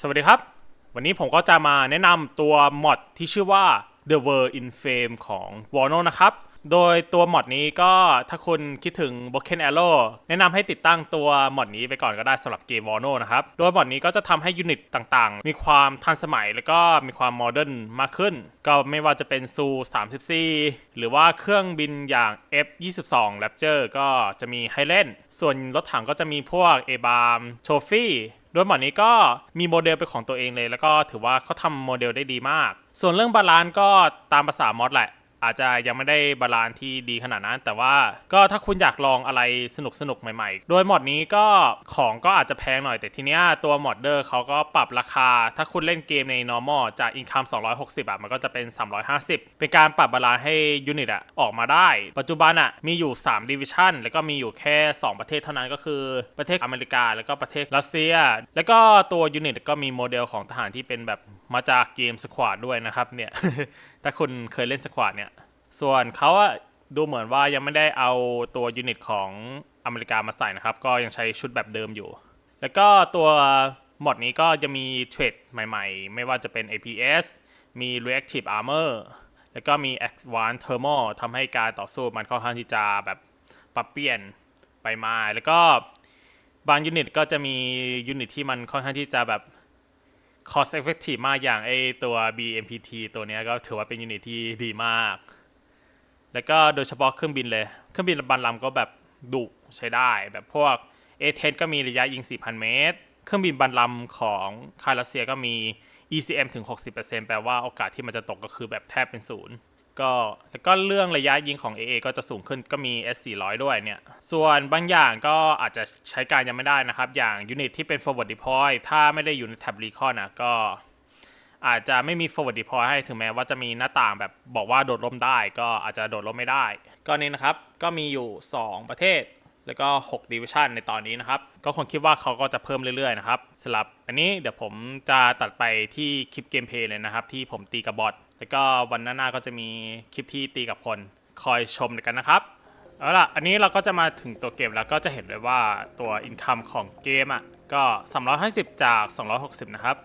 สวัสดีครับ วันนี้ผมก็จะมาแนะนำตัวมอดที่ชื่อว่า The World in Fame ของ w a r n o นะครับ โดยตัวมอดนี้ก็ถ้าคุณคิดถึง Broken Arrow แนะนำให้ติดตั้งตัวมอดนี้ไปก่อนก็ได้สำหรับเกม w a r n o นะครับ โดยมอดนี้ก็จะทำให้ยูนิตต่างๆ มีความทันสมัยแล้วก็มีความโมเดิร์นมากขึ้น ก็ไม่ว่าจะเป็นซู34 หรือว่าเครื่องบินอย่าง F22 Raptor ก็จะมีให้เล่น ส่วนรถถังก็จะมีพวก a b a m Trophy โดยหมอนี้ก็มีโมเดลเป็นของตัวเองเลย แล้วก็ถือว่าเขาทำโมเดลได้ดีมาก ส่วนเรื่องบาลานซ์ก็ตามภาษามอดแหละ อาจจะยังไม่ได้บาลานซ์ที่ดีขนาดนั้น แต่ว่าก็ถ้าคุณอยากลองอะไรสนุกสนุกๆใหม่ ๆ โดยมอดนี้ก็ของก็อาจจะแพงหน่อยแต่ทีเนี้ยตัวมอดเดอร์เขาก็ปรับราคา ถ้าคุณเล่นเกมใน normal จาก income 260อะมันก็จะเป็น 350 เป็นการปรับบาลานซ์ให้ยูนิตอะออกมาได้ ปัจจุบันอะมีอยู่ 3 division แล้วก็มีอยู่แค่ 2 ประเทศเท่านั้นก็คือประเทศอเมริกา แล้วก็ประเทศรัสเซีย แล้วก็ตัวยูนิตก็มีโมเดลของทหารที่เป็นแบบมาจากเกมสควอตด้วยนะครับเนี่ยถ้าคุณเคยเล่นสควอตเนี่ย ส่วนเขาอะดูเหมือนว่ายังไม่ได้เอาตัวยูนิตของอเมริกามาใส่นะครับ ก็ยังใช้ชุดแบบเดิมอยู่ แล้วก็ตัวหมดนี้ก็จะมีเทรดใหม่ๆ ไม่ว่าจะเป็น APS มี Reactive Armor แล้วก็มี Advanced Thermal ทำให้การต่อสู้มันค่อนข้างที่จะแบบปรับเปลี่ยนไปมา แล้วก็บางยูนิตก็จะมียูนิตที่มันค่อนข้างที่จะแบบ cost effective มากอย่างไอตัว BMPT ตัวนี้ก็ถือว่าเป็นยูนิตที่ดีมาก แล้วก็โดยเฉพาะเครื่องบินเลย เครื่องบินบันลำก็แบบดุใช้ได้ แบบพวก A10 ก็มีระยะยิง 4,000 เมตร เครื่องบินบันลำของคายรัสเซียก็มี ECM ถึง 60%แปลว่าโอกาสที่มันจะตกก็คือแบบแทบเป็นศูนย์ก็แล้วก็เรื่องระยะยิงของ AA ก็จะสูงขึ้นก็มี S400 ด้วยเนี่ย ส่วนบางอย่างก็อาจจะใช้การยังไม่ได้นะครับ อย่างยูนิตที่เป็น forward deploy ถ้าไม่ได้อยู่ในแท็บ recon นะก็ อาจจะไม่มี forward deploy ให้ถึงแม้ว่าจะมีหน้าต่างแบบบอกว่าโดดร่มได้ก็อาจจะโดดร่มไม่ได้ ก็นี้นะครับก็มีอยู่ 2 ประเทศ แล้วก็6 division ในตอนนี้นะครับ ก็คงคิดว่าเขาก็จะเพิ่มเรื่อยๆนะครับสำหรับอันนี้เดี๋ยวผมจะตัดไปที่คลิปเกมเพย์เลยนะครับ ที่ผมตีกับบอทแล้วก็วันหน้าๆก็จะมีคลิปที่ตีกับคนคอยชมกันนะครับเอาล่ะอันนี้เราก็จะมาถึงตัวเกมแล้วก็จะเห็นเลยว่าตัว income ของเกมอะก็ 350 จาก 260 นะครับ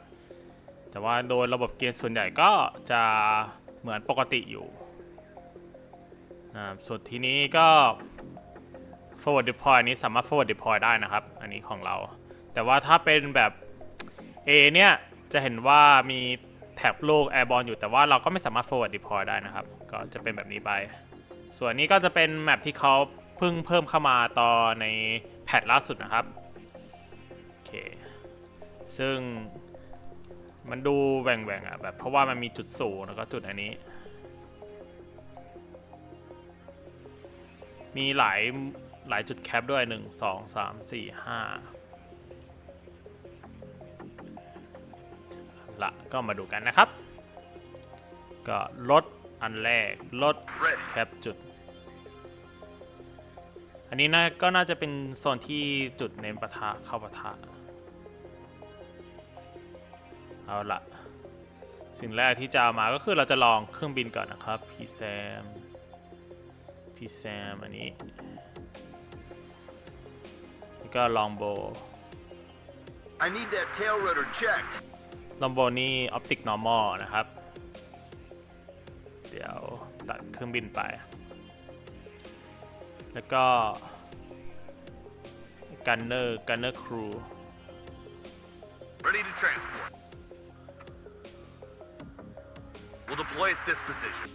แต่ว่าโดยระบบเกมส่วนใหญ่ก็จะเหมือนปกติอยู่นะครับส่วนทีนี้ก็ forward deploy นี้สามารถ forward deploy ได้นะครับ อันนี้ของเรา แต่ว่าถ้าเป็นแบบ A เนี่ยจะเห็นว่ามีแท็บลูก airborne อยู่แต่ว่าเราก็ไม่สามารถ forward deploy ได้นะครับ ก็จะเป็นแบบนี้ไป ส่วนนี้ก็จะเป็นแมปที่เขาเพิ่งเพิ่มเข้ามาตอนในแพทล่าสุดนะครับ โอเค ซึ่ง มันดูแหว่งแหว่งๆอะแบบเพราะว่ามันมีจุดสูงแล้วก็จุดอันนี้ มีหลายหลายจุดแคปด้วยหนึ่งสองสามสี่ห้าละก็มาดูกันนะครับ ก็ลดอันแรกลดแคปจุด อันนี้นะก็น่าจะเป็นโซนที่จุดเน้นปะทะเข้าปะทะ เอาละสิ่งแรกที่จะเอามาก็คือเราจะลองเครื่องบินก่อนนะครับพีแซมพีแซมอันนี้แล้วก็ลองโบ I need that tail rotor checked. ลองโบนี่ออปติกนอร์มอลนะครับ เดี๋ยวตัดเครื่องบินไป แล้วก็กันเนอร์กันเนอร์ครู Ready to transport. We'll deploy at this position.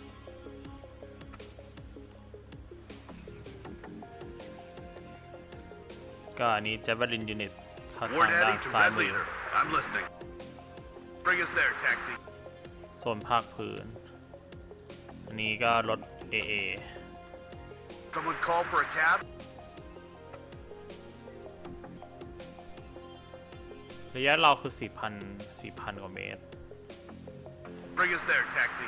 ก็อันนี้เจเวลินยูนิตเข้าทาง Ward ด้าน heading to ซ้าย Red มือ Leader. I'm listening. Bring us there, taxi. โซนภาคพื้น อันนี้ก็รถ AA Someone call for a cab? ระยะเราคือ 4,000 4,000 กว่าเมตร Bring us there, taxi.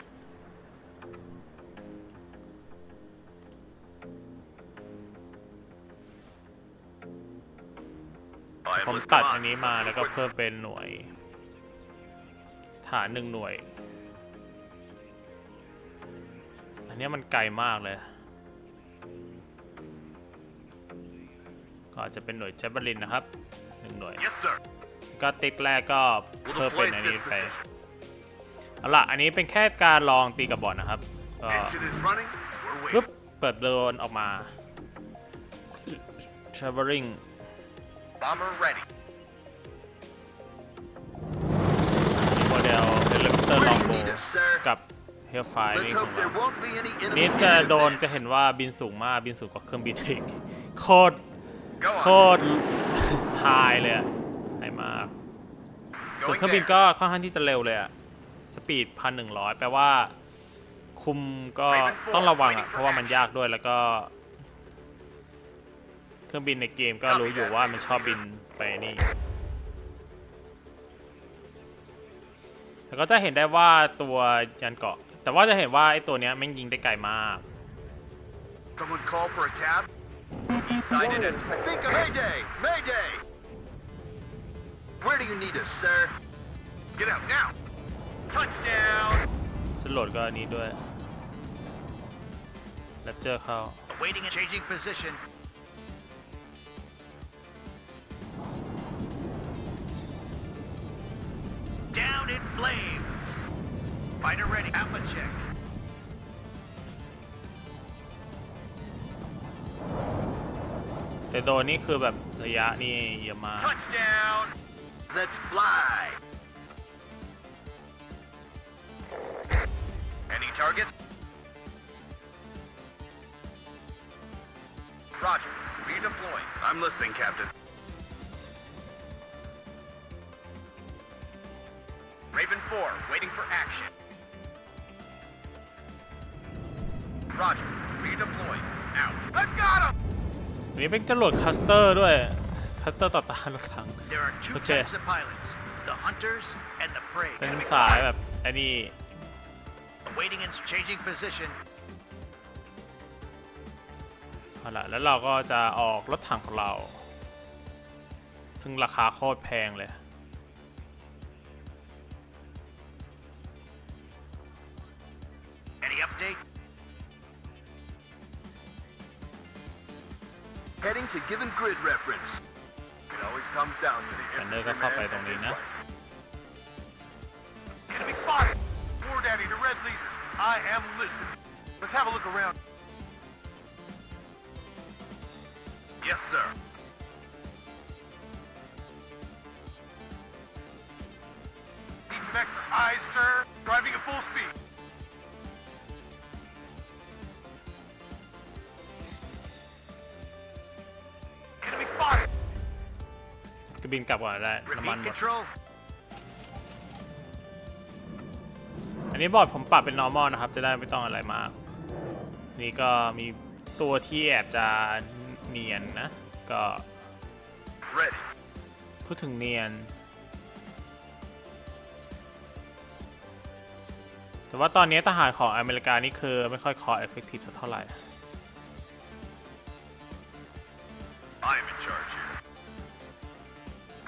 ผมตัดอันนี้มาแล้วก็เพิ่มเป็นหน่วย ฐานหนึ่งหน่วย อันเนี้ยมันไกลมากเลย ก็อาจจะเป็นหน่วยเจเบลินนะครับหนึ่งหน่วย Yes, sir. ก็ติ๊กแรกก็เพิ่มเป็นอันนี้ไป เอาล่ะ อันนี้เป็นแค่การลองตีกับบอลนะครับก็ Engine is running. We're ปึ๊บ waiting. เปิดโดรนออกมา traveling Bomber ready. มีโมเดลเฮลิคอปเตอร์ Where ลอง do you โบ need us, sir? กับเฮลไฟ Let's นี่ของ hope เรา there won't be any enemy นี่จะโดน unit จะเห็น events. ว่าบินสูงมากบินสูงกว่าเครื่องบินอีกโคตร Go โค on. ตรไฮเลยอะไฮมากส่วน Going เครื่องบิน there. ก็ค่อนข้างที่จะเร็วเลยอะ สปีดพันหนึ่งร้อยแปลว่า คุมก็ต้องระวังอะเพราะว่ามันยากด้วยแล้วก็ เครื่องบินในเกมก็รู้อยู่ว่ามันชอบบินไปนี่ แล้วก็จะเห็นได้ว่าตัวยันเกาะ แต่ว่าจะเห็นว่าไอ้ตัวเนี้ยแม่งยิงได้ไกลมาก Someone call for a cab? Sighted it. I think a Mayday! Mayday! Where do you need us, sir? Get out now! Touchdown! ฉันโหลดก็อันนี้ด้วยแล้วเจอเข้า Waiting and changing position. Down in flames! Fighter ready. Alpha check. แต่โดนนี่คือแบบระยะนี่เยอะมาก target? Roger. Redeploying. I'm listening, Captain. Raven 4, waiting for action. Roger. Redeploying. Out. I've got him! อันนี้เป็นจรวดคัสเตอร์ด้วย คัสเตอร์ต่อต้านรถถัง There are two Okay. types of pilots. The hunters and the prey. เป็น Enemy สาย spotted. แบบไอ้นี่ Waiting and changing position. เอาละแล้วเราก็จะออกรถถังของเรา ซึ่งราคาโคตรแพงเลย Any update? Heading to given grid reference. It always comes down to the แต่เนอร์ก็เข้าไปตรงนี้นะ I am listening. Let's have a look around. Yes, sir. Need some extra eyes, sir. Driving at full speed. Enemy spotted! ก็บินกลับก่อนได้ น้ำมัน Repeat หมด control. อันนี้บอร์ดผมปรับเป็น normal นะครับ จะได้ไม่ต้องอะไรมาก นี่ก็มีตัวที่แอบจะเนียนนะ ก็ Ready. พูดถึงเนียน แต่ว่าตอนนี้ทหารของอเมริกานี่คือไม่ค่อยคอ effective สักเท่าไหร่ I'm in charge here.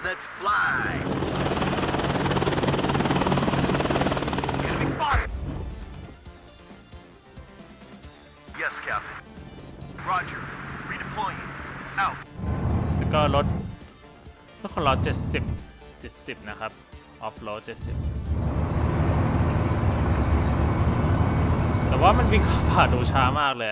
Let's fly. เราเจ็ดสิบเจ็ดสิบนะครับ ออฟโรดเจ็ดสิบแต่ว่ามันวิ่งข้าผ่าดูช้ามากเลย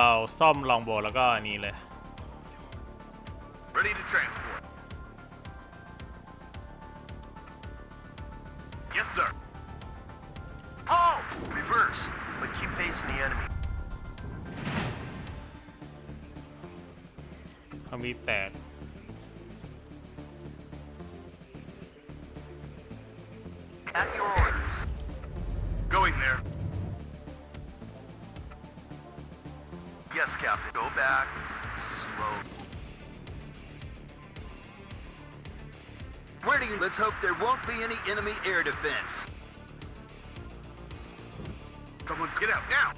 เราซ่อมลองโบแล้วก็อันนี้เลย Ready to transport. Yes, sir. Oh! Reverse, but keep facing the enemy. เขามีแตก won't be any enemy air defense. Someone get out now.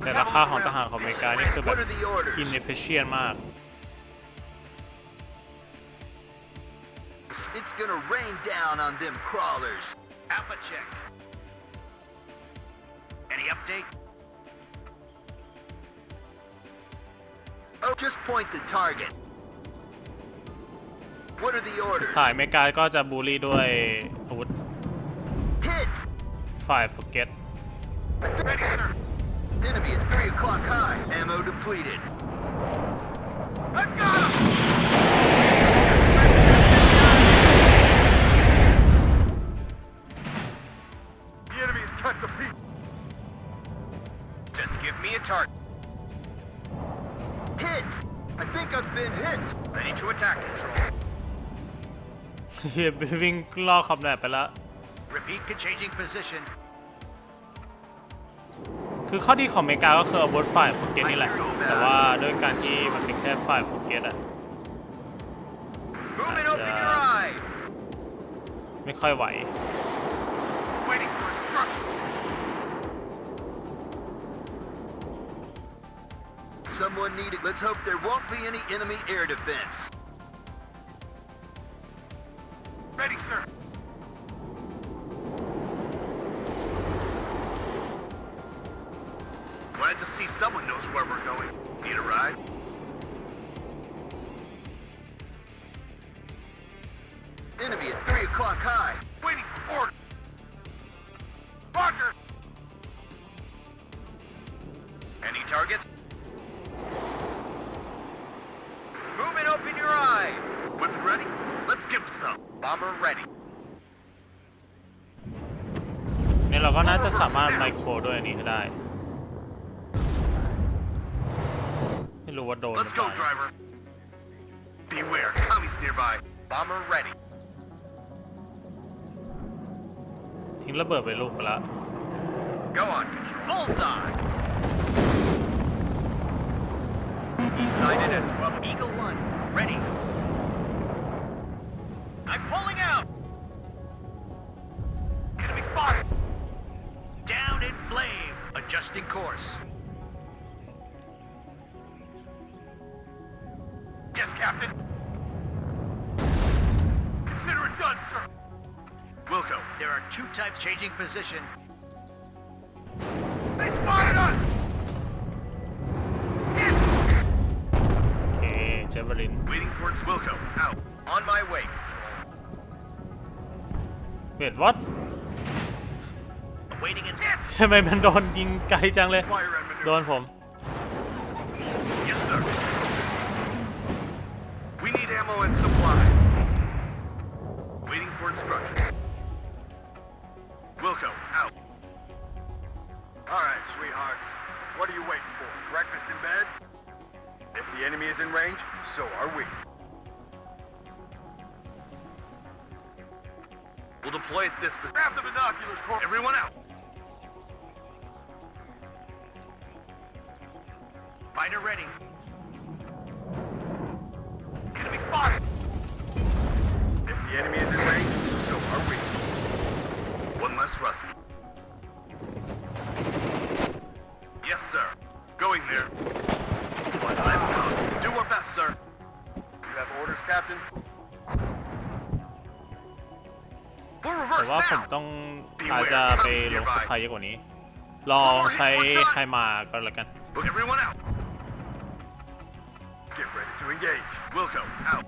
แต่ราคาของทหารของอเมริกานี่คือแบบ What are the orders? inefficient มาก It's gonna rain down on them crawlers. Alpha check. Any update? Oh, just point the target. What are the orders? สายอเมริกาก็จะบูลลี่ด้วยอาวุธ Hit! ฝ่ายโฟกัส Ready, sir. Enemy at 3 o'clock high. Ammo depleted. I've got him! The enemy has cut the peak. Just give me a target. เฮียวิ่งล่อคอมแบทไปแล้ว Repeat changing position. คือข้อดีของอเมริกาก็คืออาวุธฝ่ายโฟกัสนี่แหละ แต่ว่าด้วยการที่มันเป็นแค่ฝ่ายโฟกัสอะ Move and open Gotcha. your eyes. ไม่ค่อยไหว Waiting for instruction. Someone needed. Let's hope there won't be any enemy air defense. เนี่ยเราก็น่าจะสามารถไมโครด้วยอันนี้ให้ได้ ไม่รู้ว่าโดนหรือ Let's เป go, ล่า driver. Beware, Tommy's nearby. Bomber ready. ทิ้งระเบิดไปลูกไปแล้ว Go on, control. Bullseye. East sided at 12. Eagle 1, ready. I'm pulling types changing position. They spotted us! Hit! โอเคเจเวลิน Waiting towards Wilco. Out. On my way. เวทวัด Awaiting in hit! ทำไมมันโดนยิงไกลจังเลย Fire and maneuver. โดนผม Yes, sir. We need ammo and supply. Waiting for instructions. Range, so are we. We'll deploy at this. Grab the binoculars, Cor- Everyone out. Fighter ready. Enemy spotted. If the enemy is in range, so are we. One less Rusty. Yes, sir. Going there. แต่ reverse ว่าผม now. ต้องอาจจะไปลงสปายเยอะกว่านี้ ลองใช้ไฮมาก็แล้วกัน Look everyone out. Get ready to engage. Wilco, out.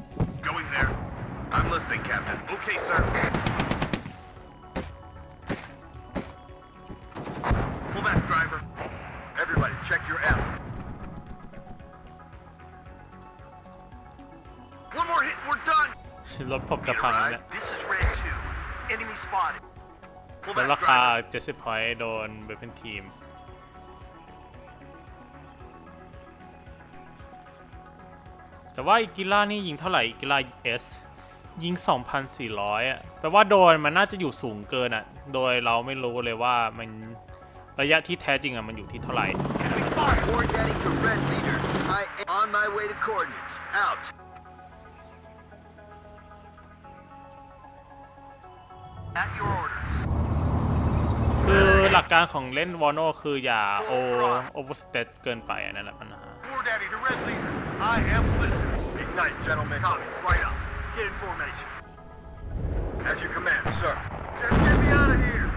Going there. I'm listening, Captain. Okay, sir. รถผมจะ Need a พังแล้ว ride? เนี่ย This is Red 2. Enemy spotted. Pull แล้ว back, ราคา driver. 70 point โดนเบเป็นทีม แต่ว่าอีกิล่านี่ยิงเท่าไหร่อีกิล่า S ยิง 2,400อะแปลว่าโดนมันน่าจะอยู่สูงเกินอะ โดยเราไม่รู้เลยว่ามันระยะที่แท้จริงอะมันอยู่ที่เท่าไหร่ Enemy spotted. Ward heading to red leader. I am on my way to coordinates. Out. At your orders. คือหลักการของเล่นวอโนคืออย่าโอโอเวอร์สเตทเกินไปอันนั่นแหละปัญหา War Daddy to red leader. I am listening. Ignite, gentlemen. Copy. Right up. Get in formation. As you command, sir. Just get me out of here.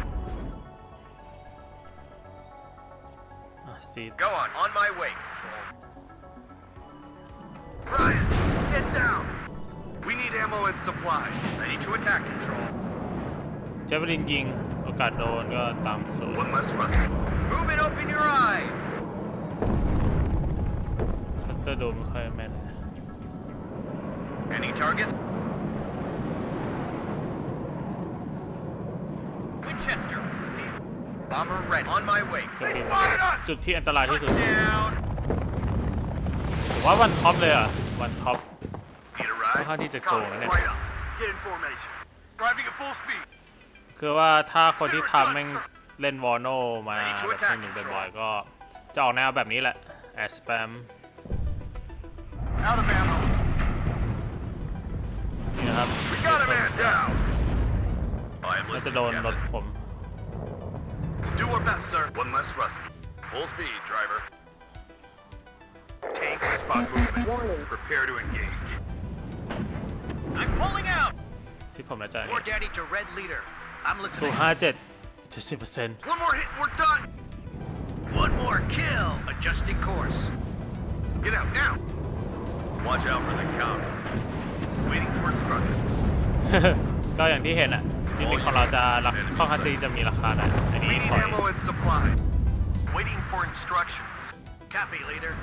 อ่ะซี Go on. On my way. Ryan, get down. We need ammo and supplies. Ready to attack control. เจเวลินยิงโอกาสโดนก็ตามสูตร One less rust. Move and open your eyes. คัสเตอร์โดนไม่ค่อยแม่น Any target? Winchester. Bomber ready. On my way. ก็เป็นจุดที่อันตรายที่สุด Down. ผมว่าวันท็อปเลยอะ วันท็อป Need a ride? ค่อนข้างที่จะโกงนะเนี่ย Right up. Get in formation. Driving at full speed. คือว่าถ้าคนที่ทำแม่งเล่นวอโนมาแบบหนึ่งบ่อยๆก็จะออกแนวแบบนี้แหละแอสแปม Out of ammo. นี่นะครับ We got a man down. I am น่าจะ listening, โดนรถ Captain. ผม Do our best, sir. One less rusty. Full speed, driver. Tank spot movement. Prepare to engage. I'm pulling out. ที่ผมน่าจะ War daddy to red leader. I'm สู listening. ห้าเจ็ดเจ็ดสิบเปอร์เซ็นต์ One more hit and we're done. One more kill. Adjusting course. Get out now. Watch out for the count. Waiting for instructions. ก็อย่างที่เห็นอะนิมิตของเราจะราคาค่อนข้างที่จะมีราคาแหละอัน We นี้ need ถอย ammo and supplies. Waiting for instructions. Copy, leader.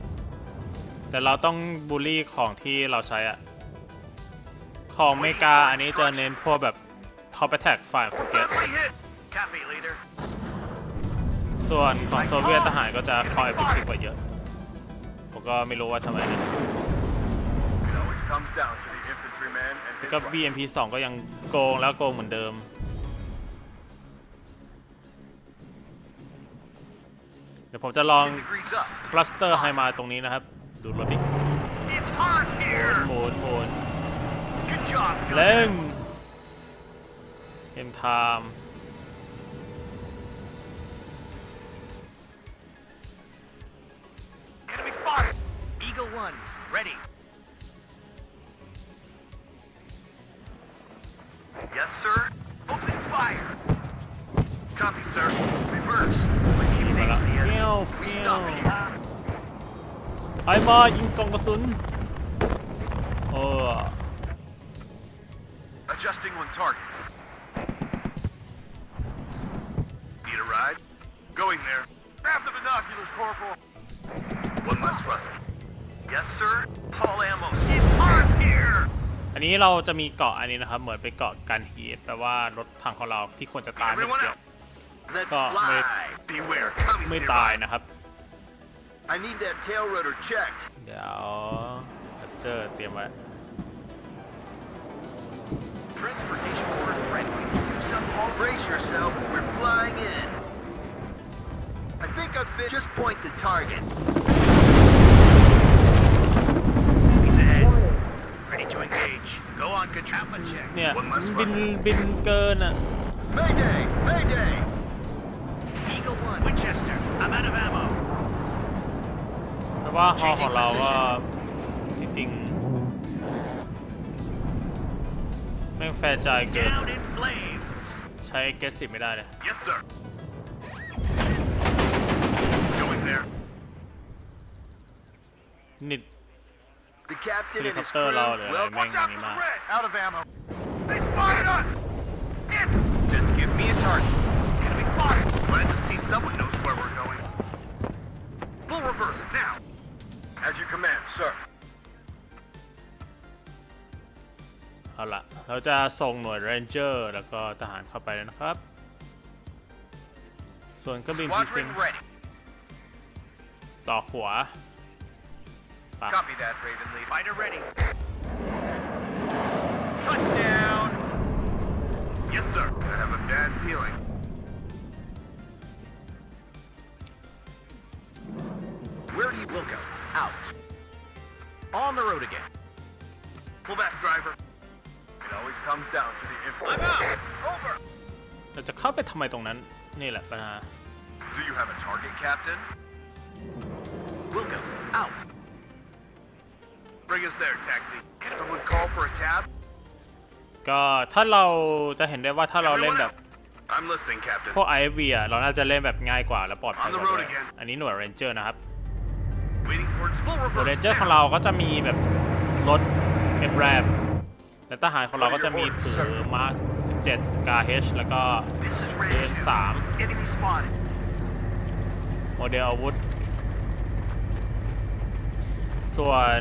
แต่เราต้องบูลลี่ของที่เราใช้อะของอเมริกาอันนี้จะเน้นพวกแบบ top attack ฝ่าย forget Friendly hit. Copy, leader. ส่วนของโซเวียตทหารก็จะคอย effective กว่าเยอะ ผมก็ไม่รู้ว่าทำไมนะ It always comes down to the infantryman and แล้ว his ก็ rifle. BMP 2 ก็ยังโกงแล้วโกงเหมือนเดิม เดี๋ยวผมจะลอง10 degrees up. คลัสเตอร์ไฮมาตรงนี้นะครับ ดูรถดิ It's hot ห here. มุนหมุน Good job, เร่ง gunner. เอ็มไทม์ Enemy spotted. Eagle 1, ready. Yes, sir. Opening fire. Copy, sir. Reverse. We keep มาละ facing the เฟี้ยว นนี้เราจะมีเกาะอันนี้นะครับ เหมือนเป็นเกาะกันฮีทแปลว่ารถถังของเราที่ควรจะตายไม่ Everyone เกี่ยว out. Let's Oh, fly. wait. Beware. Tommy's ไม่ตาย nearby. นะครับ I need that tail rotor checked. เดี๋ยวเจอเตรียมไว้ Transportation board ready. Used up all. Brace yourself. We're flying in. I think I've been. Just point the target. เนี่ย One less บิน rusty. บินเกินอะ Mayday! Mayday! Eagle 1. Winchester. I'm out of ammo. เพราะว่าฮอของเราก็จริงๆแม่งแฟร์ใจเกิน Down in flames. ใช้เกสสิไม่ได้เลย Yes, sir. Going there. นิด The captain and his Helicopter crew. lao để Well, lại watch mang out đi for mà. the red. Out of ammo. They spotted us. It. Just give me a target. Enemy spotted. Glad to see someone knows where we're going. Full reverse now. As you command, sir. เอาละเราจะส่งหน่วยเรนเจอร์แล้วก็ทหารเข้าไปแล้วนะครับ ส่วนเครื่องบินพีซิง Squadron ready. ต่อขวา Bah. Copy that, Raven Fighter ready. Touchdown! Yes, sir. I have a bad feeling. Where do Weirdy Wilco, out. On the road again. Pull back, driver. It always comes down to the influence. I'm out! Over! เราจะเข้าไปทำไมตรงนั้น นี่แหละปัญหา Do you have a target, Captain? Wilco, out. ก็ถ้าเราจะเห็นได้ว่าถ้าเราเล่นแบบ I'm listening, Captain. พวก IFV อะเราน่าจะเล่นแบบง่ายกว่าและปลอดภัยกว่า On the road ด้วย again อันนี้หน่วย Ranger นะครับ Waiting for its full หน่วย reverse. Ranger ของ now. เราก็จะมีแบบรถเอ็มแรมและทหารของเราก็จะมีถือมาร์ค17 Scar H แล้วก็ This is ปืน Range 2. 3 Enemy spotted. โมเดลอาวุธ ส่วน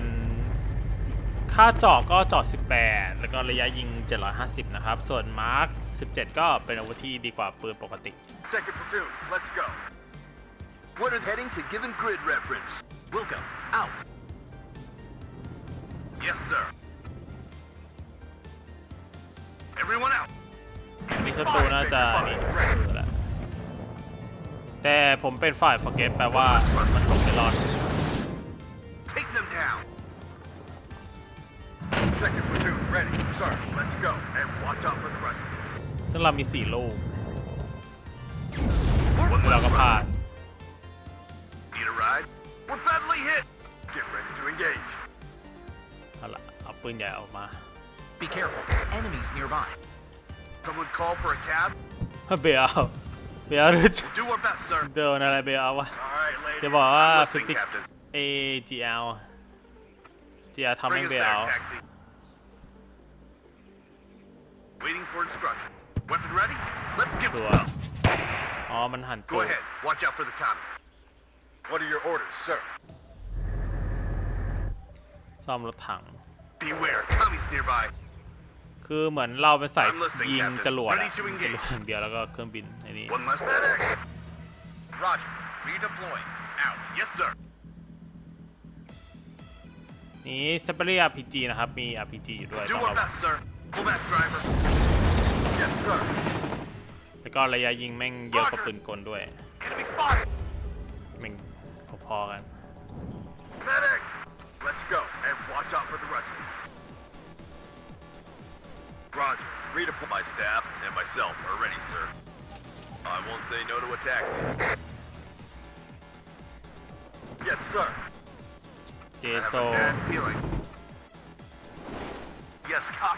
ค่าเจาะก็เจาะ18 แล้วก็ระยะยิง 750 นะครับ ส่วนมาร์ค 17 ก็เป็นอาวุธที่ดีกว่าปืนปกติ Second platoon, let's go. What are heading to given grid reference? Wilco, out. Yes, sir. Everyone out. มีศัตรูน่าจะนี่ถือแหละแต่ผมเป็นฝ่าย forget แปลว่ามันคงไม่รอด ซึ่งเรามี4ลูก One เราก็ left พลาด Rusky. Need a ride? We're badly hit. Get ready to engage. เอาละเอาปืนใหญ่ออกมา Be careful. Enemies nearby. Someone call for a cab? เบลเบลหรือจะ Do our best, sir. เดินอะไรเบลวะ All right, ladies. จะบอกว่า I'm listening, Fifty- Captain. AGL GL ทำให้ Bring us เบ there, ล taxi. Waiting for instruction. Weapon ready? Let's give it Cool. some. อ๋อ มันหัน Go ตัว ahead. Watch out for the commies. What are your orders, sir? ซ่อมรถถัง Beware. Commies nearby. คือเหมือนเราเป็นสาย I'm listening, ยิง Captain. จรวดอะ Ready to จ engage. รวดอย่างเดียวแล้วก็เครื่องบินไอ้นี่ One less medic. Roger. Redeploying. Out. Yes, sir. นี้เซเปอรี่ RPG นะครับ มี RPG อยู่ด้วย Do ต้อง our ระวัง best, sir. Pull back, driver. Yes, sir. แล้วก็ระยะยิงแม่งเยอะกว่าปืนกลด้วย Enemy spotted. แม่งพอๆกัน Medic. Let's go. And watch out for the Ruskies. Roger. Redeploy. My staff and myself are ready, sir. I won't say no to a taxi. Yes, sir. เจ I have โซ a bad feeling. Yes, copy,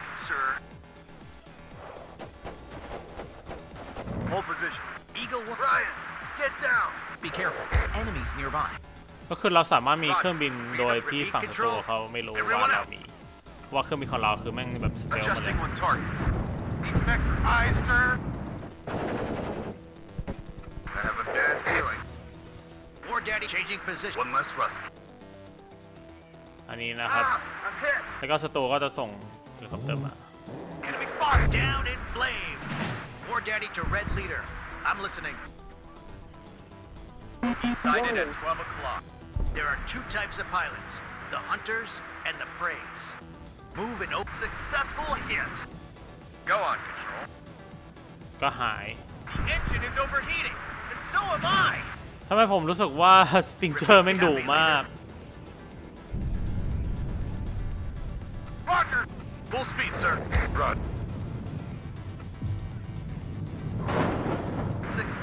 Hold position. Eagle one. Ryan, get down. Be careful. Enemies nearby. ก็คือเราสามารถมีเครื่องบินโดยที่ฝั่งศัตรูเขาไม่รู้ว่าเรามีว่าเครื่องบินของเราคือแม่งแบบสเตลหมดเลย Adjusting one target. Need some extra eyes, sir. I have a bad feeling. War Daddy changing position. One less rusty. อันนี้นะครับ Ah, I'm hit. แล้วก็ศัตรูก็จะส่งเฮลิคอปเตอร์มา Enemy spotted. Down in flames. War Daddy to Red Leader. I'm listening. Sighted at 12 o'clock. There are two types of pilots. The hunters and the preys. Move and open. Successful hit. Go on, Control. ก็หาย The engine is overheating, and so am I. ทำไมผมรู้สึกว่า สติงเจอร์แม่งดุมาก Roger. Full speed, sir. Run.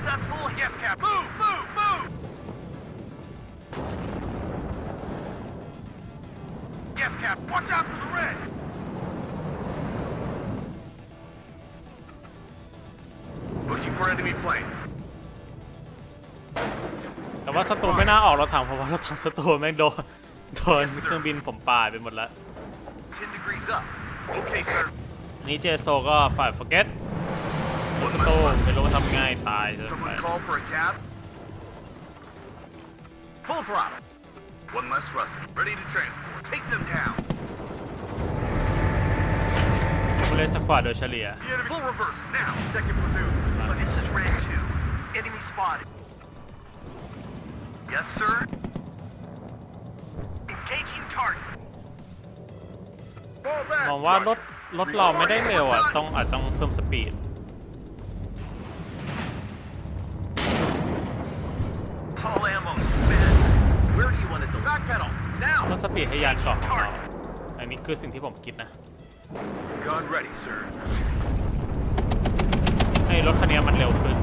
Successful. Yes, Cap. Move, move, move. Yes, Cap. Watch out for the red. Looking for enemy planes. แต่ว่าศัตรูไม่น่าออกรถถังเพราะว่ารถถังศัตรูแม่งโดนโดนเครื่องบินผมป่าดไปหมดแล้ว 10 degrees up. Okay, sir. อันนี้เจโซก็ฝ่าย forget ศัตรูไม่รู้ทำไงตายจะไป Someone call for a cab. Full throttle. One less rusty. Ready to transport. Take them down. ผู้เล่นสควอตโดยเฉลี่ย The enemy. Full reverse. Now. Second platoon. But this is Red 2. Enemy spotted. Yes, sir. Engaging target. Fall back. มองว่ารถ รถเราไม่ได้เร็วอะ ต้องอาจต้องเพิ่มสปีด ต้องสปีดให้ยานเกาะของเราอันนี้คือสิ่งที่ผมคิดนะ Gun ready, sir. ให้รถคันนี้มันเร็วขึ้น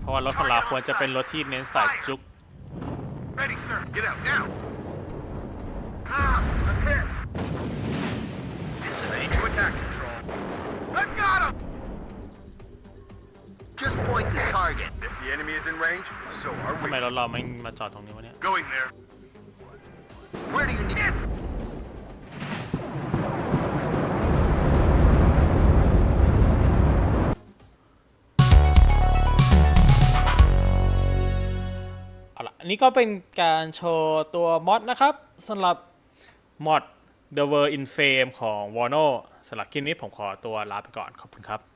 เพราะว่ารถของเราควรจะเป็นรถที่เน้นสายจุก Ready, sir. Get out now. Ah, I'm hit. This is aim to attack control. I've got him. Just point the target. If the enemy is in range, so are ทำไมรถเราไม่มาจอดตรงนี้วะเนี่ย Going there. Where do you need? เอาละอันนี้ก็เป็นการโชว์ตัวมอดนะครับสำหรับมอด The World in Fame ของ w a r n o สำหรับคลิปนี้ผมขอตัวลาไปก่อน ขอบคุณครับ